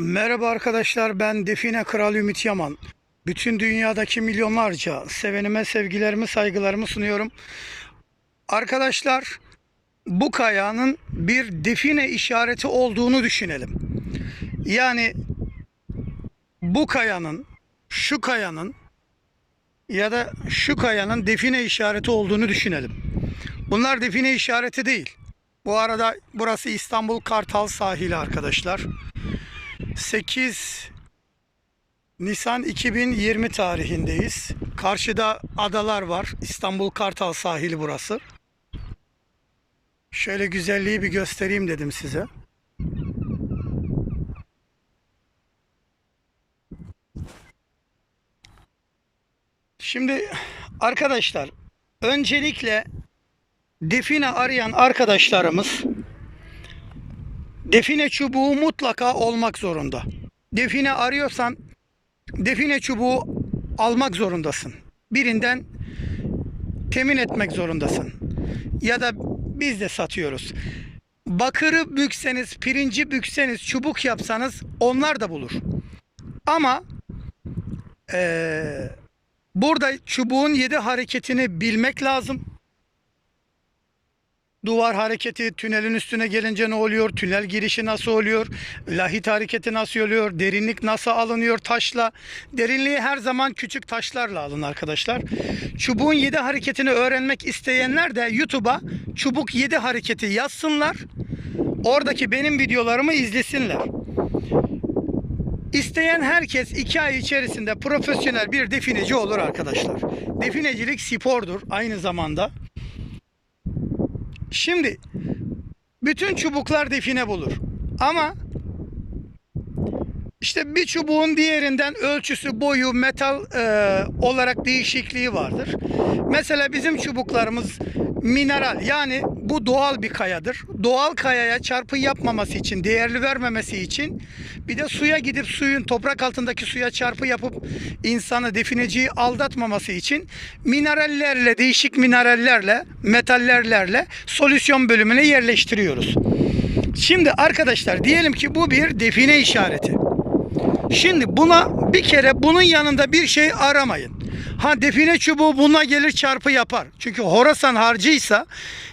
Merhaba arkadaşlar ben Define Kral Ümit Yaman. Bütün dünyadaki milyonlarca sevenime sevgilerimi saygılarımı sunuyorum. Arkadaşlar bu kayanın bir define işareti olduğunu düşünelim. Yani bu kayanın şu kayanın ya da şu kayanın define işareti olduğunu düşünelim. Bunlar define işareti değil. Bu arada burası İstanbul Kartal sahili arkadaşlar. 8 Nisan 2020 tarihindeyiz. Karşıda adalar var. İstanbul Kartal sahili burası. Şöyle güzelliği bir göstereyim dedim size. Şimdi arkadaşlar öncelikle define arayan arkadaşlarımız define çubuğu mutlaka olmak zorunda. Define arıyorsan define çubuğu almak zorundasın. Birinden temin etmek zorundasın. Ya da biz de satıyoruz. Bakırı bükseniz, pirinci bükseniz, çubuk yapsanız onlar da bulur. Ama eee, burada çubuğun yedi hareketini bilmek lazım. Duvar hareketi tünelin üstüne gelince ne oluyor? Tünel girişi nasıl oluyor? Lahit hareketi nasıl oluyor? Derinlik nasıl alınıyor taşla? Derinliği her zaman küçük taşlarla alın arkadaşlar. Çubuğun 7 hareketini öğrenmek isteyenler de YouTube'a çubuk 7 hareketi yazsınlar. Oradaki benim videolarımı izlesinler. İsteyen herkes 2 ay içerisinde profesyonel bir defineci olur arkadaşlar. Definecilik spordur aynı zamanda. Şimdi bütün çubuklar define bulur. Ama işte bir çubuğun diğerinden ölçüsü, boyu, metal e, olarak değişikliği vardır. Mesela bizim çubuklarımız mineral yani bu doğal bir kayadır. Doğal kayaya çarpı yapmaması için, değerli vermemesi için bir de suya gidip suyun toprak altındaki suya çarpı yapıp insanı defineciyi aldatmaması için minerallerle, değişik minerallerle, metallerle solüsyon bölümüne yerleştiriyoruz. Şimdi arkadaşlar diyelim ki bu bir define işareti. Şimdi buna bir kere bunun yanında bir şey aramayın. Ha define çubuğu buna gelir çarpı yapar. Çünkü Horasan harcıysa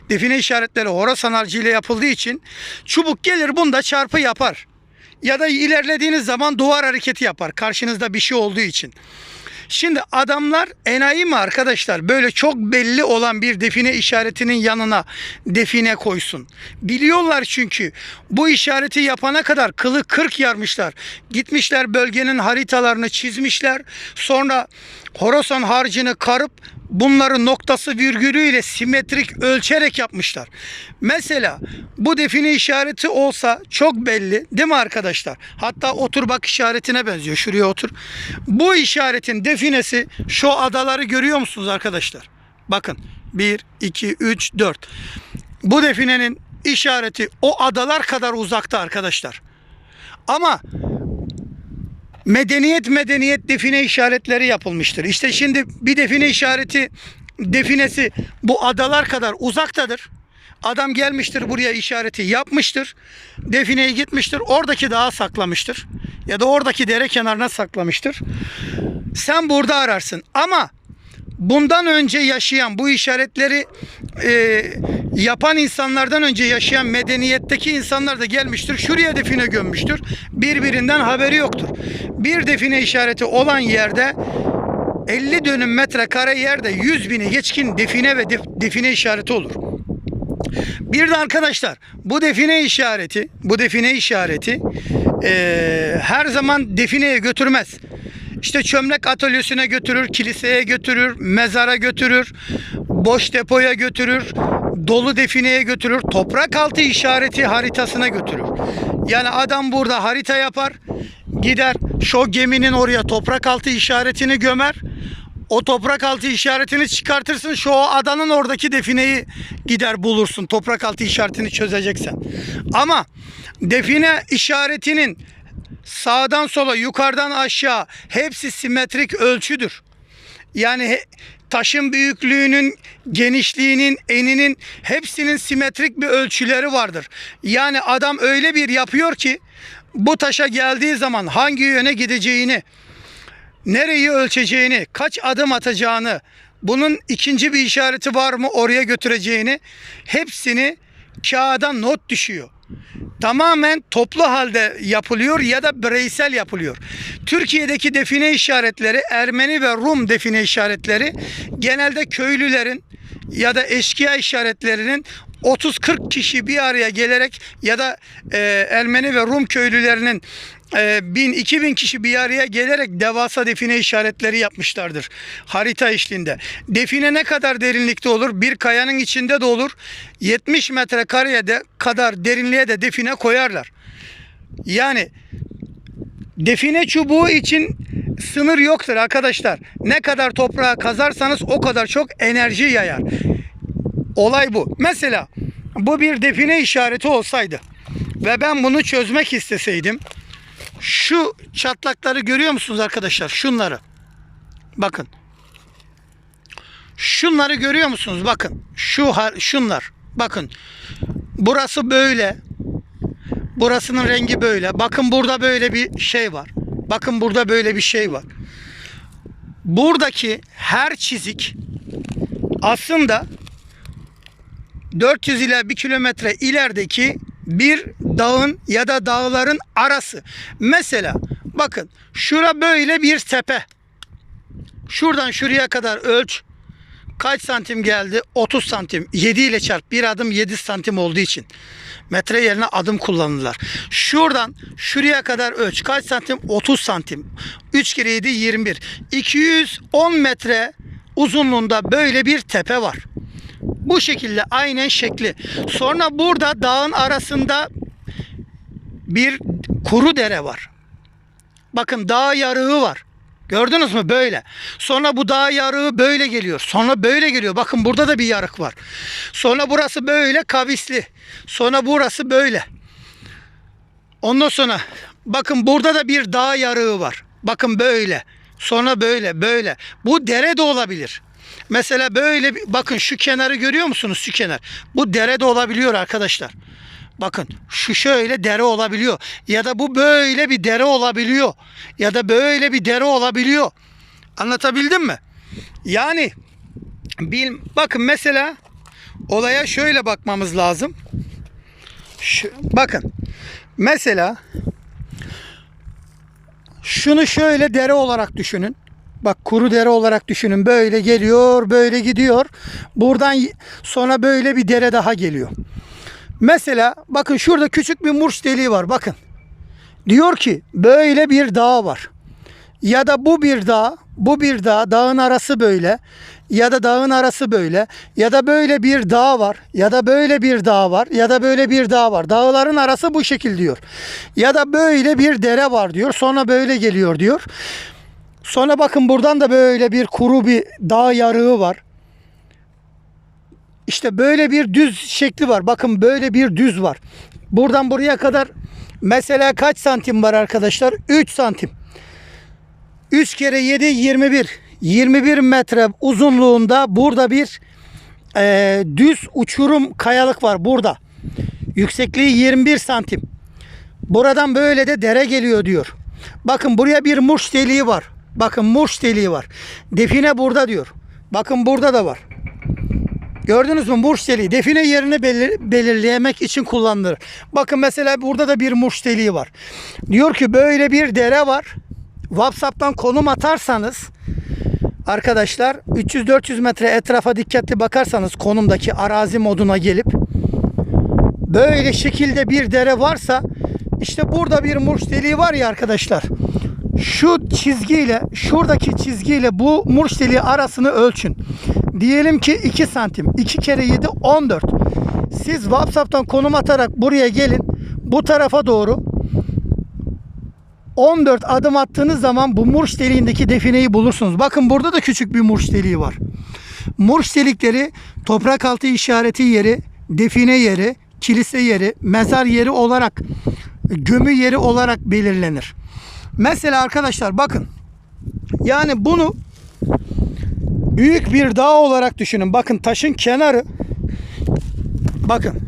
define işaretleri Horasan harcı ile yapıldığı için çubuk gelir bunda çarpı yapar. Ya da ilerlediğiniz zaman duvar hareketi yapar karşınızda bir şey olduğu için. Şimdi adamlar enayi mi arkadaşlar böyle çok belli olan bir define işaretinin yanına define koysun. Biliyorlar çünkü bu işareti yapana kadar kılı kırk yarmışlar. Gitmişler bölgenin haritalarını çizmişler. Sonra Horasan harcını karıp bunları noktası virgülüyle simetrik ölçerek yapmışlar. Mesela bu define işareti olsa çok belli değil mi arkadaşlar? Hatta otur bak işaretine benziyor. Şuraya otur. Bu işaretin definesi şu adaları görüyor musunuz arkadaşlar? Bakın 1, 2, 3, 4. Bu definenin işareti o adalar kadar uzakta arkadaşlar. Ama medeniyet medeniyet define işaretleri yapılmıştır. İşte şimdi bir define işareti definesi bu adalar kadar uzaktadır. Adam gelmiştir buraya işareti yapmıştır. Defineyi gitmiştir. Oradaki dağa saklamıştır. Ya da oradaki dere kenarına saklamıştır. Sen burada ararsın. Ama bundan önce yaşayan bu işaretleri e, yapan insanlardan önce yaşayan medeniyetteki insanlar da gelmiştir. Şuraya define gömmüştür. Birbirinden haberi yoktur. Bir define işareti olan yerde 50 dönüm metrekare yerde 100 bini geçkin define ve def- define işareti olur. Bir de arkadaşlar bu define işareti, bu define işareti eee, her zaman defineye götürmez. İşte çömlek atölyesine götürür, kiliseye götürür, mezara götürür, boş depoya götürür, dolu defineye götürür, toprak altı işareti haritasına götürür. Yani adam burada harita yapar, gider şu geminin oraya toprak altı işaretini gömer. O toprak altı işaretini çıkartırsın şu adanın oradaki defineyi gider bulursun toprak altı işaretini çözeceksen. Ama define işaretinin sağdan sola yukarıdan aşağı hepsi simetrik ölçüdür. Yani taşın büyüklüğünün, genişliğinin, eninin hepsinin simetrik bir ölçüleri vardır. Yani adam öyle bir yapıyor ki bu taşa geldiği zaman hangi yöne gideceğini, nereyi ölçeceğini, kaç adım atacağını, bunun ikinci bir işareti var mı oraya götüreceğini hepsini kağıda not düşüyor. Tamamen toplu halde yapılıyor ya da bireysel yapılıyor. Türkiye'deki define işaretleri Ermeni ve Rum define işaretleri genelde köylülerin ya da eşkıya işaretlerinin 30-40 kişi bir araya gelerek ya da e, Ermeni ve Rum köylülerinin 1000-2000 kişi bir araya gelerek devasa define işaretleri yapmışlardır harita eşliğinde. Define ne kadar derinlikte olur? Bir kayanın içinde de olur. 70 metre kareye de kadar derinliğe de define koyarlar. Yani define çubuğu için sınır yoktur arkadaşlar. Ne kadar toprağa kazarsanız o kadar çok enerji yayar. Olay bu. Mesela bu bir define işareti olsaydı ve ben bunu çözmek isteseydim şu çatlakları görüyor musunuz arkadaşlar? Şunları. Bakın. Şunları görüyor musunuz? Bakın. Şu şunlar. Bakın. Burası böyle. Burasının rengi böyle. Bakın burada böyle bir şey var. Bakın burada böyle bir şey var. Buradaki her çizik aslında 400 ila 1 kilometre ilerideki bir dağın ya da dağların arası. Mesela bakın şura böyle bir tepe. Şuradan şuraya kadar ölç. Kaç santim geldi? 30 santim. 7 ile çarp. Bir adım 7 santim olduğu için. Metre yerine adım kullanırlar. Şuradan şuraya kadar ölç. Kaç santim? 30 santim. 3 kere 7 21. 210 metre uzunluğunda böyle bir tepe var. Bu şekilde aynen şekli. Sonra burada dağın arasında bir kuru dere var. Bakın dağ yarığı var. Gördünüz mü böyle. Sonra bu dağ yarığı böyle geliyor. Sonra böyle geliyor. Bakın burada da bir yarık var. Sonra burası böyle kavisli. Sonra burası böyle. Ondan sonra bakın burada da bir dağ yarığı var. Bakın böyle. Sonra böyle böyle. Bu dere de olabilir. Mesela böyle bakın şu kenarı görüyor musunuz? Şu kenar. Bu dere de olabiliyor arkadaşlar. Bakın şu şöyle dere olabiliyor. Ya da bu böyle bir dere olabiliyor. Ya da böyle bir dere olabiliyor. Anlatabildim mi? Yani bil, bakın mesela olaya şöyle bakmamız lazım. Şu, bakın mesela şunu şöyle dere olarak düşünün. Bak kuru dere olarak düşünün. Böyle geliyor, böyle gidiyor. Buradan sonra böyle bir dere daha geliyor. Mesela bakın şurada küçük bir murç deliği var. Bakın. Diyor ki böyle bir dağ var. Ya da bu bir dağ, bu bir dağ, dağın arası böyle. Ya da dağın arası böyle. Ya da böyle bir dağ var. Ya da böyle bir dağ var. Ya da böyle bir dağ var. Dağların arası bu şekil diyor. Ya da böyle bir dere var diyor. Sonra böyle geliyor diyor. Sonra bakın buradan da böyle bir kuru bir dağ yarığı var. İşte böyle bir düz şekli var. Bakın böyle bir düz var. Buradan buraya kadar mesela kaç santim var arkadaşlar? 3 santim. 3 kere 7 21. 21 metre uzunluğunda burada bir e, düz uçurum kayalık var burada. Yüksekliği 21 santim. Buradan böyle de dere geliyor diyor. Bakın buraya bir murç deliği var. Bakın murç deliği var. Define burada diyor. Bakın burada da var. Gördünüz mü murç deliği? Define yerini belir- belirlemek için kullanılır. Bakın mesela burada da bir murç deliği var. Diyor ki böyle bir dere var. WhatsApp'tan konum atarsanız arkadaşlar 300-400 metre etrafa dikkatli bakarsanız konumdaki arazi moduna gelip böyle şekilde bir dere varsa işte burada bir murç deliği var ya arkadaşlar. Şu çizgiyle şuradaki çizgiyle bu murç deliği arasını ölçün. Diyelim ki 2 santim. 2 kere 7 14. Siz WhatsApp'tan konum atarak buraya gelin. Bu tarafa doğru 14 adım attığınız zaman bu murç deliğindeki defineyi bulursunuz. Bakın burada da küçük bir murç deliği var. Murç delikleri toprak altı işareti yeri, define yeri, kilise yeri, mezar yeri olarak, gömü yeri olarak belirlenir. Mesela arkadaşlar bakın. Yani bunu büyük bir dağ olarak düşünün. Bakın taşın kenarı bakın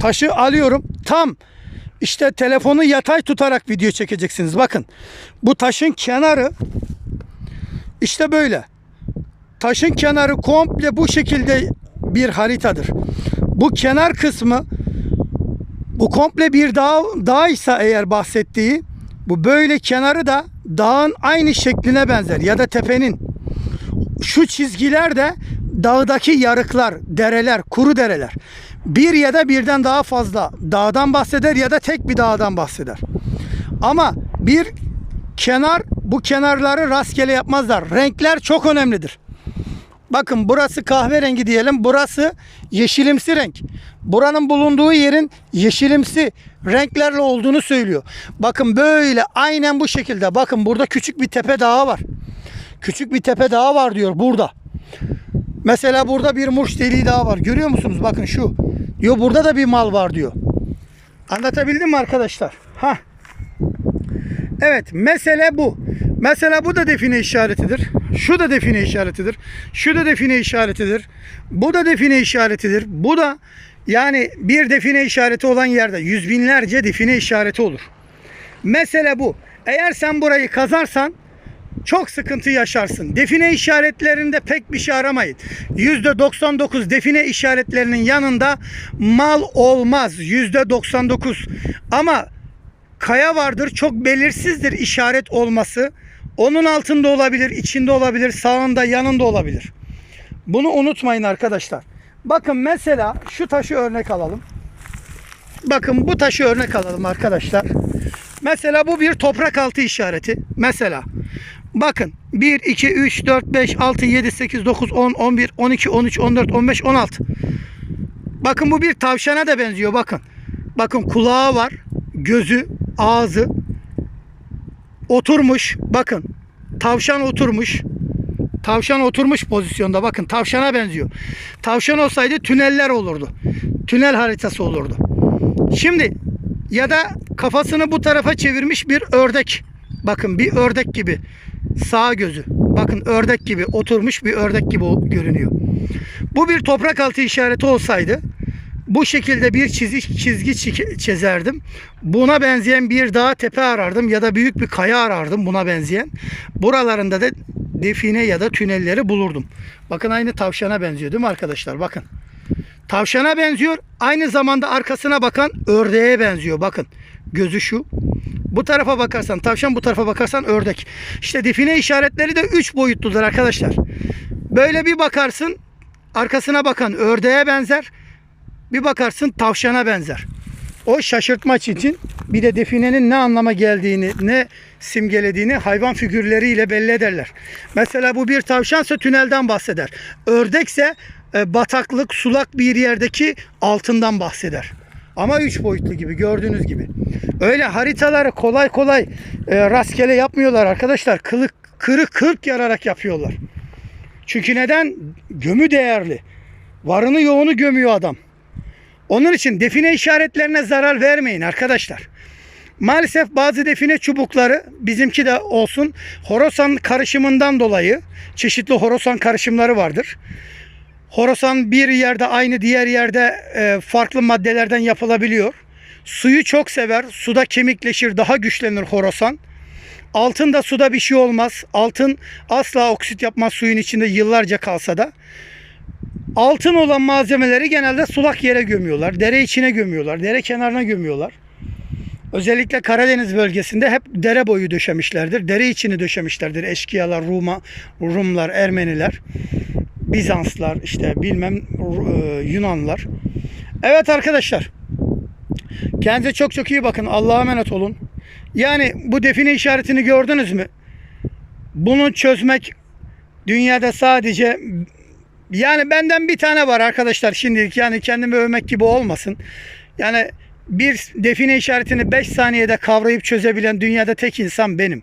taşı alıyorum tam işte telefonu yatay tutarak video çekeceksiniz. Bakın bu taşın kenarı işte böyle. Taşın kenarı komple bu şekilde bir haritadır. Bu kenar kısmı bu komple bir dağ, dağ ise eğer bahsettiği bu böyle kenarı da dağın aynı şekline benzer ya da tepenin. Şu çizgiler de dağdaki yarıklar, dereler, kuru dereler. Bir ya da birden daha fazla dağdan bahseder ya da tek bir dağdan bahseder. Ama bir kenar bu kenarları rastgele yapmazlar. Renkler çok önemlidir. Bakın burası kahverengi diyelim. Burası yeşilimsi renk. Buranın bulunduğu yerin yeşilimsi renklerle olduğunu söylüyor. Bakın böyle aynen bu şekilde. Bakın burada küçük bir tepe dağı var. Küçük bir tepe dağı var diyor burada. Mesela burada bir Murç deliği daha var. Görüyor musunuz? Bakın şu. Diyor burada da bir mal var diyor. Anlatabildim mi arkadaşlar? Ha. Evet mesele bu. Mesela bu da define işaretidir. Şu da define işaretidir. Şu da define işaretidir. Bu da define işaretidir. Bu da yani bir define işareti olan yerde yüz binlerce define işareti olur. Mesele bu. Eğer sen burayı kazarsan çok sıkıntı yaşarsın. Define işaretlerinde pek bir şey aramayın. %99 define işaretlerinin yanında mal olmaz. %99. Ama kaya vardır çok belirsizdir işaret olması. Onun altında olabilir, içinde olabilir, sağında, yanında olabilir. Bunu unutmayın arkadaşlar. Bakın mesela şu taşı örnek alalım. Bakın bu taşı örnek alalım arkadaşlar. Mesela bu bir toprak altı işareti. Mesela bakın 1, 2, 3, 4, 5, 6, 7, 8, 9, 10, 11, 12, 13, 14, 15, 16. Bakın bu bir tavşana da benziyor bakın. Bakın kulağı var, gözü, ağzı oturmuş. Bakın tavşan oturmuş. Tavşan oturmuş pozisyonda. Bakın tavşana benziyor. Tavşan olsaydı tüneller olurdu. Tünel haritası olurdu. Şimdi ya da kafasını bu tarafa çevirmiş bir ördek. Bakın bir ördek gibi. Sağ gözü. Bakın ördek gibi oturmuş bir ördek gibi görünüyor. Bu bir toprak altı işareti olsaydı bu şekilde bir çizgi, çizgi çizerdim. Buna benzeyen bir dağ tepe arardım ya da büyük bir kaya arardım buna benzeyen. Buralarında da define ya da tünelleri bulurdum. Bakın aynı tavşana benziyor değil mi arkadaşlar? Bakın. Tavşana benziyor. Aynı zamanda arkasına bakan ördeğe benziyor. Bakın. Gözü şu. Bu tarafa bakarsan tavşan, bu tarafa bakarsan ördek. İşte define işaretleri de 3 boyutludur arkadaşlar. Böyle bir bakarsın arkasına bakan ördeğe benzer. Bir bakarsın tavşana benzer. O şaşırtmaç için bir de definenin ne anlama geldiğini, ne simgelediğini hayvan figürleriyle belli ederler. Mesela bu bir tavşansa tünelden bahseder. Ördekse bataklık, sulak bir yerdeki altından bahseder. Ama üç boyutlu gibi gördüğünüz gibi. Öyle haritaları kolay kolay e, rastgele yapmıyorlar arkadaşlar. Kılık, kırık kırk yararak yapıyorlar. Çünkü neden? Gömü değerli. Varını yoğunu gömüyor adam. Onun için define işaretlerine zarar vermeyin arkadaşlar. Maalesef bazı define çubukları bizimki de olsun horosan karışımından dolayı çeşitli horosan karışımları vardır. Horosan bir yerde aynı diğer yerde e, farklı maddelerden yapılabiliyor. Suyu çok sever. Suda kemikleşir, daha güçlenir horosan. Altın da suda bir şey olmaz. Altın asla oksit yapmaz suyun içinde yıllarca kalsa da. Altın olan malzemeleri genelde sulak yere gömüyorlar. Dere içine gömüyorlar. Dere kenarına gömüyorlar. Özellikle Karadeniz bölgesinde hep dere boyu döşemişlerdir. Dere içini döşemişlerdir. Eşkıyalar, Ruma, Rumlar, Ermeniler, Bizanslar, işte bilmem e, Yunanlar. Evet arkadaşlar. Kendinize çok çok iyi bakın. Allah'a emanet olun. Yani bu define işaretini gördünüz mü? Bunu çözmek dünyada sadece yani benden bir tane var arkadaşlar şimdilik yani kendimi övmek gibi olmasın. Yani bir define işaretini 5 saniyede kavrayıp çözebilen dünyada tek insan benim.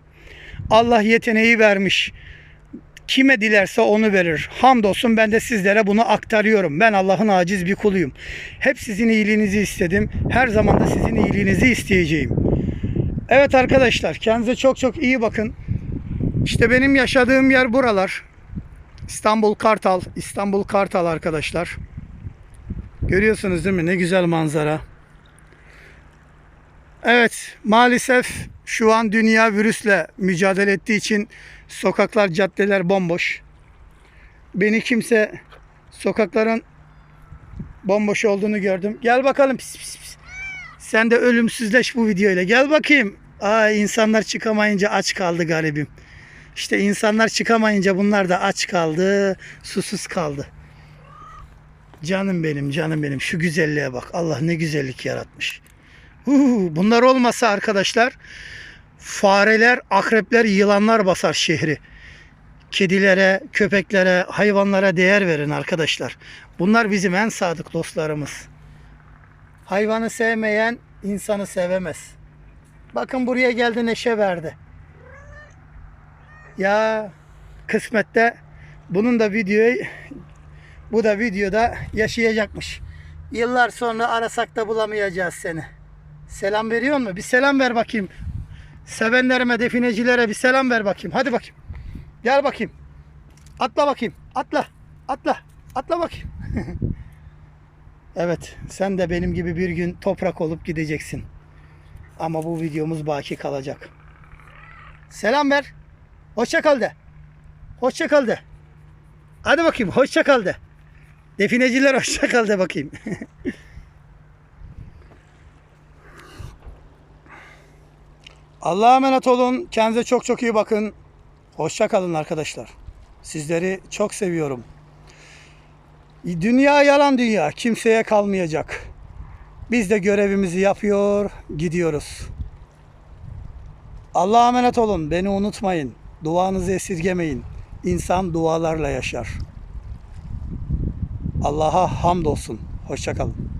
Allah yeteneği vermiş. Kime dilerse onu verir. Hamdolsun ben de sizlere bunu aktarıyorum. Ben Allah'ın aciz bir kuluyum. Hep sizin iyiliğinizi istedim. Her zaman da sizin iyiliğinizi isteyeceğim. Evet arkadaşlar kendinize çok çok iyi bakın. İşte benim yaşadığım yer buralar. İstanbul Kartal. İstanbul Kartal arkadaşlar. Görüyorsunuz değil mi? Ne güzel manzara. Evet, maalesef şu an dünya virüsle mücadele ettiği için sokaklar, caddeler bomboş. Beni kimse sokakların bomboş olduğunu gördüm. Gel bakalım pis pis pis. Sen de ölümsüzleş bu videoyla. Gel bakayım. Aa insanlar çıkamayınca aç kaldı garibim. İşte insanlar çıkamayınca bunlar da aç kaldı, susuz kaldı. Canım benim, canım benim. Şu güzelliğe bak. Allah ne güzellik yaratmış. Huu, bunlar olmasa arkadaşlar fareler, akrepler, yılanlar basar şehri. Kedilere, köpeklere, hayvanlara değer verin arkadaşlar. Bunlar bizim en sadık dostlarımız. Hayvanı sevmeyen insanı sevemez. Bakın buraya geldi neşe verdi. Ya kısmette bunun da videoyu bu da videoda yaşayacakmış. Yıllar sonra arasak da bulamayacağız seni. Selam veriyor mu? Bir selam ver bakayım. Sevenlerime, definecilere bir selam ver bakayım. Hadi bakayım. Gel bakayım. Atla bakayım. Atla. Atla. Atla bakayım. evet, sen de benim gibi bir gün toprak olup gideceksin. Ama bu videomuz baki kalacak. Selam ver. Hoşça kal de. Hoşça kal de. Hadi bakayım hoşça kal de. Defineciler hoşça kal de bakayım. Allah'a emanet olun. Kendinize çok çok iyi bakın. Hoşça kalın arkadaşlar. Sizleri çok seviyorum. Dünya yalan dünya. Kimseye kalmayacak. Biz de görevimizi yapıyor, gidiyoruz. Allah'a emanet olun. Beni unutmayın. Duanızı esirgemeyin. İnsan dualarla yaşar. Allah'a hamdolsun. Hoşça kalın.